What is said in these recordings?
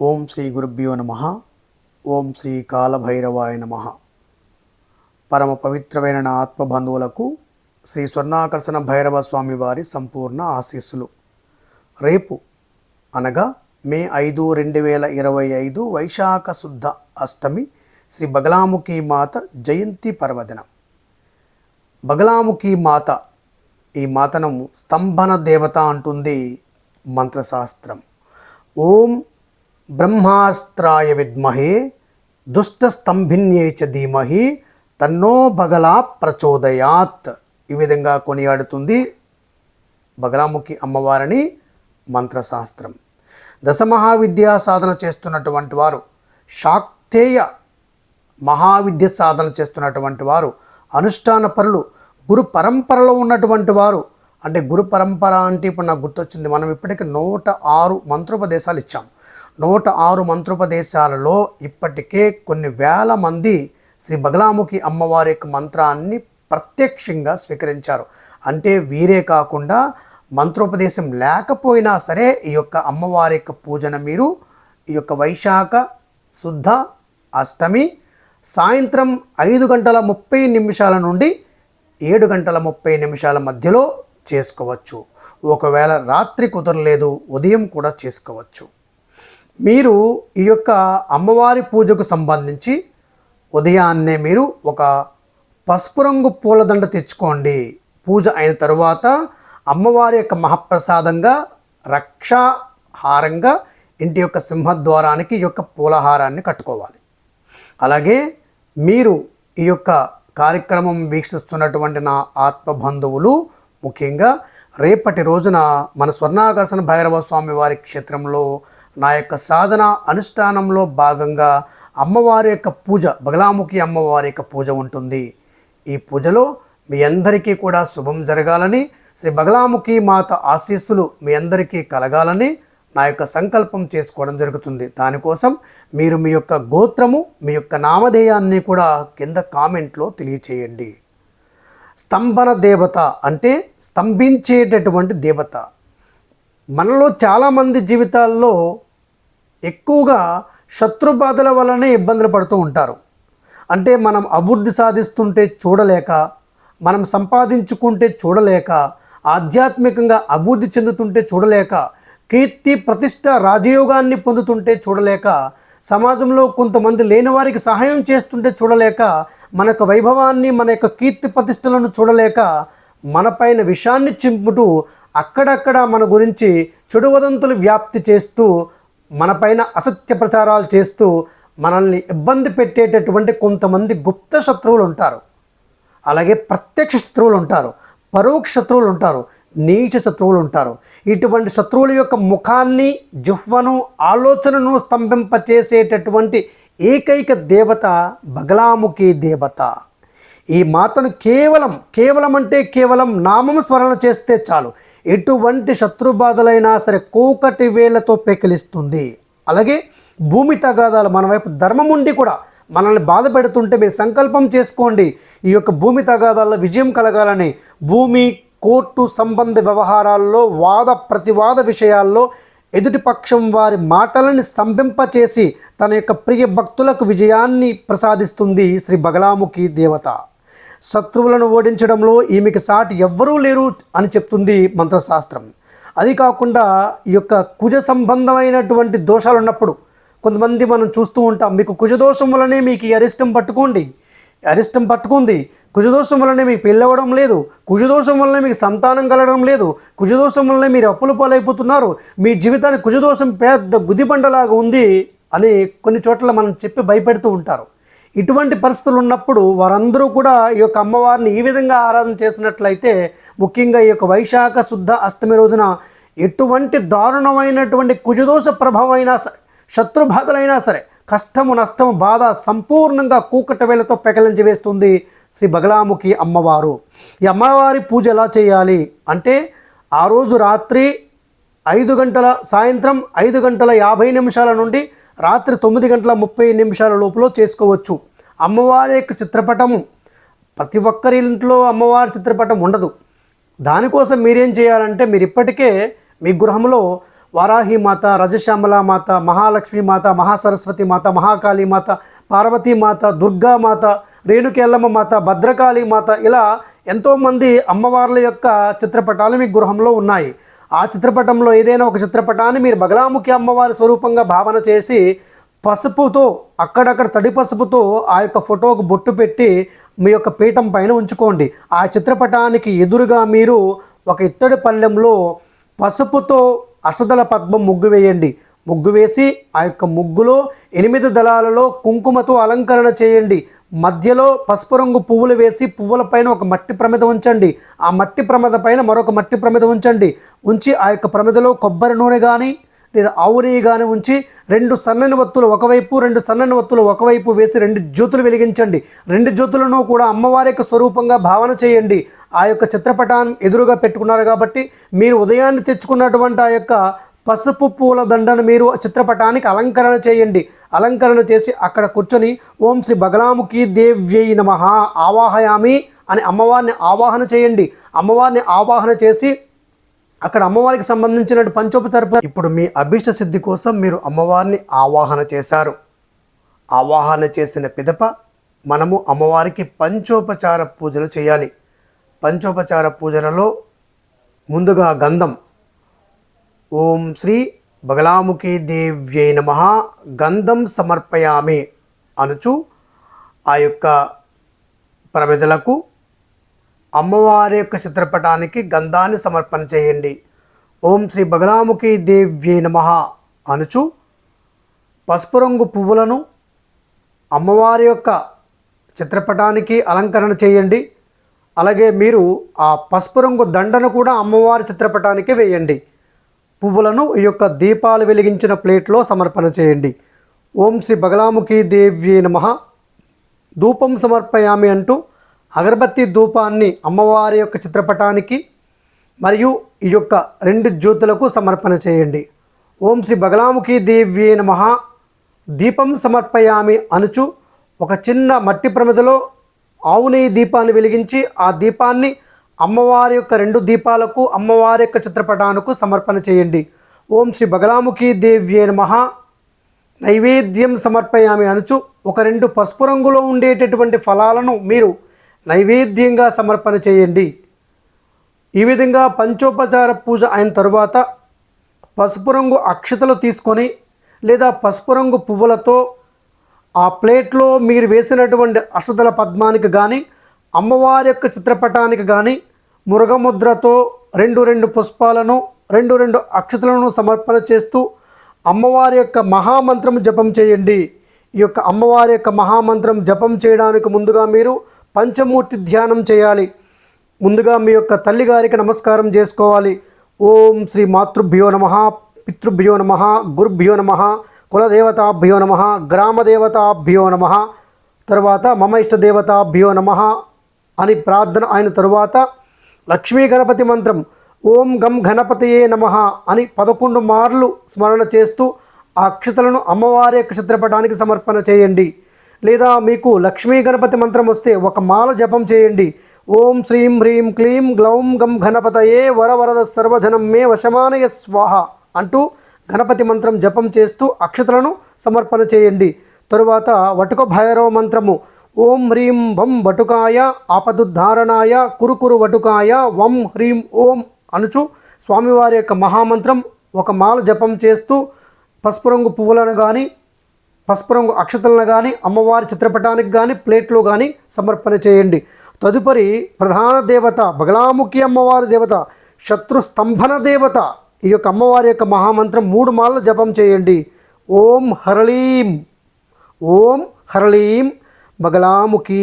ఓం శ్రీ గురుభ్యో నమ. ఓం శ్రీ కాలభైరవాయ నమ. పరమ పవిత్రమైన నా ఆత్మబంధువులకు శ్రీ స్వర్ణాకర్షణ భైరవ స్వామి వారి సంపూర్ణ ఆశీస్సులు. రేపు అనగా మే ఐదు రెండు వేల ఇరవై ఐదు వైశాఖ శుద్ధ అష్టమి శ్రీ బగలాముఖి మాత జయంతి పర్వదినం. బగలాముఖి మాత ఈ మాతను స్తంభన దేవత అంటుంది మంత్రశాస్త్రం. ఓం బ్రహ్మాస్త్రాయ విద్మహే దుష్టస్తంభిన్యే చ ధీమహి తన్నో బగలా ప్రచోదయాత్. ఈ విధంగా కొనియాడుతుంది బగలాముఖి అమ్మవారిని మంత్రశాస్త్రం. దశమహావిద్యా సాధన చేస్తున్నటువంటి వారు శాక్తేయ మహావిద్య సాధన చేస్తున్నటువంటి వారు అనుష్ఠాన పరులు గురు పరంపరలో ఉన్నటువంటి వారు అంటే గురు పరంపర అంటే ఇప్పుడు నాకు గుర్తొచ్చింది మనం ఇప్పటికి నూట ఆరు మంత్రోపదేశాలు ఇచ్చాం. నూట ఆరు మంత్రోపదేశాలలో ఇప్పటికే కొన్ని వేల మంది శ్రీ బగలాముఖి అమ్మవారి యొక్క మంత్రాన్ని ప్రత్యక్షంగా స్వీకరించారు. అంటే వీరే కాకుండా మంత్రోపదేశం లేకపోయినా సరే ఈ యొక్క అమ్మవారి యొక్క పూజన మీరు ఈ యొక్క వైశాఖ శుద్ధ అష్టమి సాయంత్రం ఐదు గంటల ముప్పై నిమిషాల నుండి ఏడు గంటల ముప్పై నిమిషాల మధ్యలో చేసుకోవచ్చు. ఒకవేళ రాత్రి కుదరలేదు ఉదయం కూడా చేసుకోవచ్చు. మీరు ఈ యొక్క అమ్మవారి పూజకు సంబంధించి ఉదయాన్నే మీరు ఒక పసుపు రంగు పూలదండ తెచ్చుకోండి. పూజ అయిన తరువాత అమ్మవారి యొక్క మహాప్రసాదంగా రక్షాహారంగా ఇంటి యొక్క సింహద్వారానికి ఈ యొక్క పూలహారాన్ని కట్టుకోవాలి. అలాగే మీరు ఈ యొక్క కార్యక్రమం వీక్షిస్తున్నటువంటి నా ఆత్మబంధువులు ముఖ్యంగా రేపటి రోజున మన స్వర్ణాకర్షణ భైరవ స్వామి వారి క్షేత్రంలో నా యొక్క సాధన అనుష్ఠానంలో భాగంగా అమ్మవారి యొక్క పూజ బగలాముఖి అమ్మవారి యొక్క పూజ ఉంటుంది. ఈ పూజలో మీ అందరికీ కూడా శుభం జరగాలని శ్రీ బగలాముఖి మాత ఆశీస్సులు మీ అందరికీ కలగాలని నా యొక్క సంకల్పం చేసుకోవడం జరుగుతుంది. దానికోసం మీరు మీ యొక్క గోత్రము మీ యొక్క నామధేయాన్ని కూడా కింద కామెంట్లో తెలియచేయండి. స్తంభన దేవత అంటే స్తంభించేటటువంటి దేవత. మనలో చాలామంది జీవితాల్లో ఎక్కువగా శత్రుబాధల వల్లనే ఇబ్బందులు పడుతూ ఉంటారు. అంటే మనం అభివృద్ధి సాధిస్తుంటే చూడలేక మనం సంపాదించుకుంటే చూడలేక ఆధ్యాత్మికంగా అభివృద్ధి చెందుతుంటే చూడలేక కీర్తి ప్రతిష్ట రాజయోగాన్ని పొందుతుంటే చూడలేక సమాజంలో కొంతమంది లేని వారికి సహాయం చేస్తుంటే చూడలేక మన యొక్క వైభవాన్ని మన యొక్క కీర్తి ప్రతిష్టలను చూడలేక మనపైన విషాన్ని చింపుతూ అక్కడక్కడ మన గురించి చెడు వదంతులు వ్యాప్తి చేస్తూ మనపైన అసత్య ప్రచారాలు చేస్తూ మనల్ని ఇబ్బంది పెట్టేటటువంటి కొంతమంది గుప్త శత్రువులు ఉంటారు. అలాగే ప్రత్యక్ష శత్రువులు ఉంటారు పరోక్ష శత్రువులు ఉంటారు నీచ శత్రువులు ఉంటారు. ఇటువంటి శత్రువుల యొక్క ముఖాన్ని జుహ్వను ఆలోచనను స్తంభింపచేసేటటువంటి ఏకైక దేవత బగలాముఖి దేవత. ఈ మాతను కేవలం కేవలం అంటే కేవలం నామం స్మరణ చేస్తే చాలు. ఎటువంటి శత్రుబాధలైనా సరే కోకటి వేళ్ళతో పెకిలిస్తుంది. అలాగే భూమి తగాదాలు మన వైపు ధర్మం ఉండి కూడా మనల్ని బాధ పెడుతుంటే మీరు సంకల్పం చేసుకోండి. ఈ యొక్క భూమి తగాదాల్లో విజయం కలగాలని భూమి కోర్టు సంబంధ వ్యవహారాల్లో వాద ప్రతివాద విషయాల్లో ఎదుటి పక్షం వారి మాటలను స్తంభింపచేసి తన యొక్క ప్రియ భక్తులకు విజయాన్ని ప్రసాదిస్తుంది శ్రీ బగలాముఖి దేవత. శత్రువులను ఓడించడంలో ఈమెకి సాటి ఎవ్వరూ లేరు అని చెప్తుంది మంత్రశాస్త్రం. అది కాకుండా ఈ యొక్క కుజ సంబంధమైనటువంటి దోషాలు ఉన్నప్పుడు కొంతమంది మనం చూస్తూ ఉంటాం మీకు కుజదోషం వల్లనే మీకు అరిష్టం పట్టుకోండి అరిష్టం పట్టుకుంది. కుజదోషం వల్లనే మీకు పెళ్ళవడం లేదు కుజదోషం వల్లనే మీకు సంతానం కలగడం లేదు కుజదోషం వల్లనే మీరు అప్పుల పాలైపోతున్నారు మీ జీవితానికి కుజదోషం పెద్ద గుదిబండలాగా ఉంది అని కొన్ని చోట్ల మనం చెప్పి భయపెడుతూ ఉంటారు. ఇటువంటి పరిస్థితులు ఉన్నప్పుడు వారందరూ కూడా ఈ యొక్క అమ్మవారిని ఈ విధంగా ఆరాధన చేసినట్లయితే ముఖ్యంగా ఈ యొక్క వైశాఖ శుద్ధ అష్టమి రోజున ఎటువంటి దారుణమైనటువంటి కుజదోష ప్రభావం అయినా సరే శత్రుబాధలైనా సరే కష్టము నష్టము బాధ సంపూర్ణంగా కూకట వేలతో పెకలించి వేస్తుంది శ్రీ బగలాముఖి అమ్మవారు. ఈ అమ్మవారి పూజ ఎలా చేయాలి అంటే ఆ రోజు రాత్రి ఐదు గంటల సాయంత్రం ఐదు గంటల యాభై నిమిషాల నుండి రాత్రి తొమ్మిది గంటల ముప్పై నిమిషాల లోపల చేసుకోవచ్చు. అమ్మవారి యొక్క చిత్రపటము. ప్రతి ఒక్కరి ఇంట్లో అమ్మవారి చిత్రపటం ఉండదు. దానికోసం మీరేం చేయాలంటే మీరు ఇప్పటికే మీ గృహంలో వారాహి మాత రజశ్యామల మాత మహాలక్ష్మి మాత మహాసరస్వతి మాత మహాకాళీ మాత పార్వతీ మాత దుర్గా మాత రేణుకేళ్ళమ్మ మాత భద్రకాళి మాత ఇలా ఎంతోమంది అమ్మవార్ల యొక్క చిత్రపటాలు మీ గృహంలో ఉన్నాయి. ఆ చిత్రపటంలో ఏదైనా ఒక చిత్రపటాన్ని మీరు బగలాముఖి అమ్మవారి స్వరూపంగా భావన చేసి పసుపుతో అక్కడక్కడ తడి పసుపుతో ఆ యొక్క ఫోటోకు బొట్టు పెట్టి మీ యొక్క పీఠం పైన ఉంచుకోండి. ఆ చిత్రపటానికి ఎదురుగా మీరు ఒక ఇత్తడి పళ్ళెంలో పసుపుతో అష్టదళ పద్మం ముగ్గు వేయండి. ముగ్గు వేసి ఆ యొక్క ముగ్గులో ఎనిమిది దళాలలో కుంకుమతో అలంకరణ చేయండి. మధ్యలో పసుపు రంగు పువ్వులు వేసి పువ్వుల పైన ఒక మట్టి ప్రమిద ఉంచండి. ఆ మట్టి ప్రమిద పైన మరొక మట్టి ప్రమిద ఉంచండి. ఉంచి ఆ యొక్క ప్రమిదలో కొబ్బరి నూనె కానీ లేదా ఆవు నెయ్యి కానీ ఉంచి రెండు సన్నని వత్తులు ఒకవైపు రెండు సన్నని వత్తులు ఒకవైపు వేసి రెండు జ్యోతులు వెలిగించండి. రెండు జ్యోతులను కూడా అమ్మవారి యొక్క స్వరూపంగా భావన చేయండి. ఆ యొక్క చిత్రపటాన్ని ఎదురుగా పెట్టుకున్నారు కాబట్టి మీరు ఉదయాన్నే తెచ్చుకున్నటువంటి ఆ యొక్క పసుపు పూల దండను మీరు చిత్రపటానికి అలంకరణ చేయండి. అలంకరణ చేసి అక్కడ కూర్చొని ఓం శ్రీ బగలాముఖి దేవ్యై నమ ఆవాహయామి అని అమ్మవారిని ఆవాహన చేయండి. అమ్మవారిని ఆవాహన చేసి అక్కడ అమ్మవారికి సంబంధించిన పంచోపచార ఇప్పుడు మీ అభిష్ట సిద్ధి కోసం మీరు అమ్మవారిని ఆవాహన చేశారు. ఆవాహన చేసిన పిదప మనము అమ్మవారికి పంచోపచార పూజలు చేయాలి. పంచోపచార పూజలలో ముందుగా గంధం ఓం శ్రీ బగలాముఖి దేవ్యై నమ. గంధం సమర్పయామి అనుచు ఆ యొక్క ప్రమిదలకు అమ్మవారి యొక్క చిత్రపటానికి గంధాన్ని సమర్పణ చేయండి. ఓం శ్రీ బగలాముఖి దేవ్యై నమ అనుచు పసుపు రంగు పువ్వులను అమ్మవారి యొక్క చిత్రపటానికి అలంకరణ చేయండి. అలాగే మీరు ఆ పసుపు రంగు దండను కూడా అమ్మవారి చిత్రపటానికి వేయండి. పువ్వులను ఈ యొక్క దీపాలు వెలిగించిన ప్లేట్లో సమర్పణ చేయండి. ఓం శ్రీ బగలాముఖి దేవ్యే నమ. ధూపం సమర్పయామి అంటూ అగరబత్తి ధూపాన్ని అమ్మవారి యొక్క చిత్రపటానికి మరియు ఈ యొక్క రెండు జ్యోతులకు సమర్పణ చేయండి. ఓం శ్రీ బగలాముఖి దేవ్యే నమ. దీపం సమర్పయామి అనుచు ఒక చిన్న మట్టి ప్రమిదలో ఆవు నెయ్యి దీపాన్ని వెలిగించి ఆ దీపాన్ని అమ్మవారి యొక్క రెండు దీపాలకు అమ్మవారి యొక్క చిత్రపటానికి సమర్పణ చేయండి. ఓం శ్రీ బగలాముఖి దేవ్యే నమ. నైవేద్యం సమర్పయామి అనుచు. ఒక రెండు పసుపు రంగులో ఉండేటటువంటి ఫలాలను మీరు నైవేద్యంగా సమర్పణ చేయండి. ఈ విధంగా పంచోపచార పూజ అయిన తరువాత పసుపు రంగు అక్షతలు తీసుకొని లేదా పసుపు రంగు పువ్వులతో ఆ ప్లేట్లో మీరు వేసినటువంటి అష్టదళ పద్మానికి కానీ అమ్మవారి యొక్క చిత్రపటానికి కానీ మురగముద్రతో రెండు రెండు పుష్పాలను రెండు రెండు అక్షతలను సమర్పణ చేస్తూ అమ్మవారి యొక్క మహామంత్రం జపం చేయండి. ఈ యొక్క అమ్మవారి యొక్క మహామంత్రం జపం చేయడానికి ముందుగా మీరు పంచమూర్తి ధ్యానం చేయాలి. ముందుగా మీ యొక్క తల్లిగారికి నమస్కారం చేసుకోవాలి. ఓం శ్రీ మాతృభ్యో నమ పితృభ్యో నమ గురుభ్యో నమ కులదేవతాభ్యో నమ గ్రామదేవతాభ్యో నమ తర్వాత మమ ఇష్టదేవతాభ్యో నమ అని ప్రార్థన అయిన తరువాత లక్ష్మీ గణపతి మంత్రం ఓం గం గణపతియే నమ అని పదకొండు మార్లు స్మరణ చేస్తూ ఆ అక్షతలను అమ్మవారి క్షత్రపటానికి సమర్పణ చేయండి. లేదా మీకు లక్ష్మీ గణపతి మంత్రం వస్తే ఒక మాల జపం చేయండి. ఓం శ్రీం హ్రీం క్లీం గ్లౌం గం గణపతయే వరవరద సర్వజనం మే వశమానయ స్వాహ అంటూ గణపతి మంత్రం జపం చేస్తూ అక్షతలను సమర్పణ చేయండి. తరువాత వటుక భైరవ మంత్రము ఓం హ్రీం భం వటుకాయ ఆపదుద్ధారణాయ కురుకురు వటుకాయ వం హ్రీం ఓం అనుచు స్వామివారి యొక్క మహామంత్రం ఒక మాల జపం చేస్తూ పసుపు రంగు పువ్వులను కానీ పసుపు రంగు అక్షతలను కానీ అమ్మవారి చిత్రపటానికి కానీ ప్లేట్లో కానీ సమర్పణ చేయండి. తదుపరి ప్రధాన దేవత బగలాముఖి అమ్మవారి దేవత శత్రు స్తంభన దేవత ఈ యొక్క అమ్మవారి యొక్క మహామంత్రం మూడు మాలలు జపం చేయండి. ఓం హరళీం ఓం హరళీం బగలాముఖి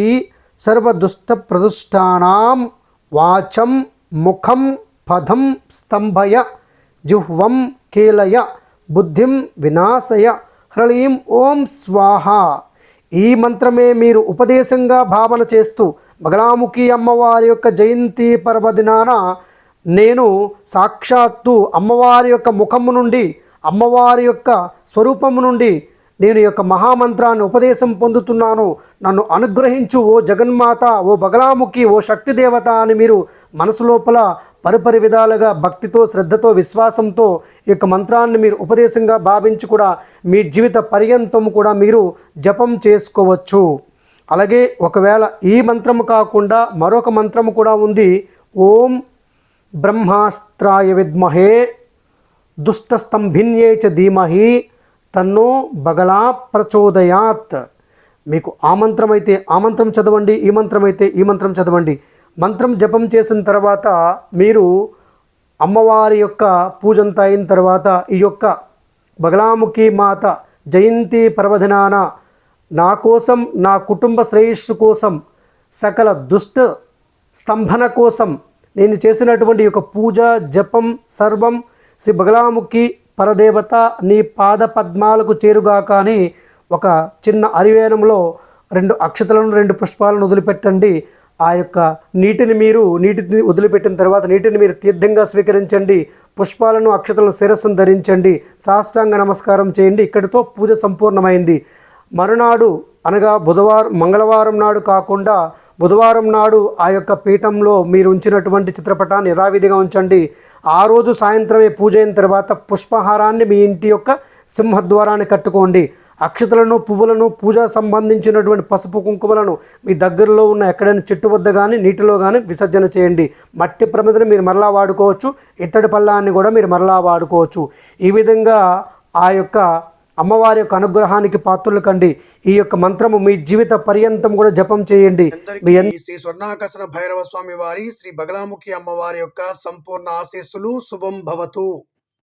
సర్వదుష్ట ప్రదుష్టానాం వాచం ముఖం పదం స్తంభయ జుహ్వం కీలయ బుద్ధిం వినాశయ హ్రళీం ఓం స్వాహ. ఈ మంత్రమే మీరు ఉపదేశంగా భావన చేస్తూ బగలాముఖి అమ్మవారి యొక్క జయంతి పర్వదినాన నేను సాక్షాత్తు అమ్మవారి యొక్క ముఖము నుండి అమ్మవారి యొక్క స్వరూపము నుండి నేను యొక్క మహామంత్రాన్ని ఉపదేశం పొందుతున్నాను. నన్ను అనుగ్రహించు ఓ జగన్మాత ఓ బగలాముఖి ఓ శక్తి దేవత అని మీరు మనసు లోపల పరిపరి విధాలుగా భక్తితో శ్రద్ధతో విశ్వాసంతో ఈ యొక్క మంత్రాన్ని మీరు ఉపదేశంగా భావించి కూడా మీ జీవిత పర్యంతం కూడా మీరు జపం చేసుకోవచ్చు. అలాగే ఒకవేళ ఈ మంత్రము కాకుండా మరొక మంత్రము కూడా ఉంది. ఓం బ్రహ్మాస్త్రాయ విద్మహే దుష్టస్తంభిన్యే చ ధీమహి తన్నో బగలా ప్రచోదయాత్. మీకు ఆ మంత్రం అయితే ఆ మంత్రం చదవండి ఈ మంత్రం అయితే ఈ మంత్రం చదవండి. మంత్రం జపం చేసిన తర్వాత మీరు అమ్మవారి యొక్క పూజంతా అయిన తర్వాత ఈ యొక్క బగలాముఖి మాత జయంతి పర్వదినాన నా కోసం నా కుటుంబ శ్రేయస్సు కోసం సకల దుష్ట స్తంభన కోసం నేను చేసినటువంటి యొక్క పూజ జపం సర్వం శ్రీ బగలాముఖి పరదేవత నీ పాద పద్మాలకు చేరుగా కానీ ఒక చిన్న అరివేనంలో రెండు అక్షతలను రెండు పుష్పాలను వదిలిపెట్టండి. ఆ యొక్క నీటిని మీరు నీటిని వదిలిపెట్టిన తర్వాత నీటిని మీరు తీర్థంగా స్వీకరించండి. పుష్పాలను అక్షతలను శిరస్సును ధరించండి. సాష్టాంగ నమస్కారం చేయండి. ఇక్కడితో పూజ సంపూర్ణమైంది. మరునాడు అనగా బుధవారం మంగళవారం నాడు కాకుండా బుధవారం నాడు ఆ యొక్క పీఠంలో మీరు ఉంచినటువంటి చిత్రపటాన్ని యథావిధిగా ఉంచండి. ఆ రోజు సాయంత్రమే పూజ అయిన తర్వాత పుష్పహారాన్ని మీ ఇంటి యొక్క సింహద్వారాన్ని కట్టుకోండి. అక్షతలను పువ్వులను పూజ సంబంధించినటువంటి పసుపు కుంకుమలను మీ దగ్గరలో ఉన్న ఎక్కడైనా చెట్టు వద్ద కానీ నీటిలో కానీ విసర్జన చేయండి. మట్టి ప్రమిదని మీరు మరలా వాడుకోవచ్చు. ఇత్తడి పల్లాన్ని కూడా మీరు మరలా వాడుకోవచ్చు. ఈ విధంగా ఆ యొక్క అమ్మవారి యొక్క అనుగ్రహానికి పాత్రలు కండి. ఈ యొక్క మంత్రము మీ జీవిత పర్యంతం కూడా జపం చేయండి. మీ శ్రీ స్వర్ణాకర్షణ భైరవ స్వామి వారి శ్రీ బగలాముఖి అమ్మవారి యొక్క సంపూర్ణ ఆశీస్సులు శుభం భవతు.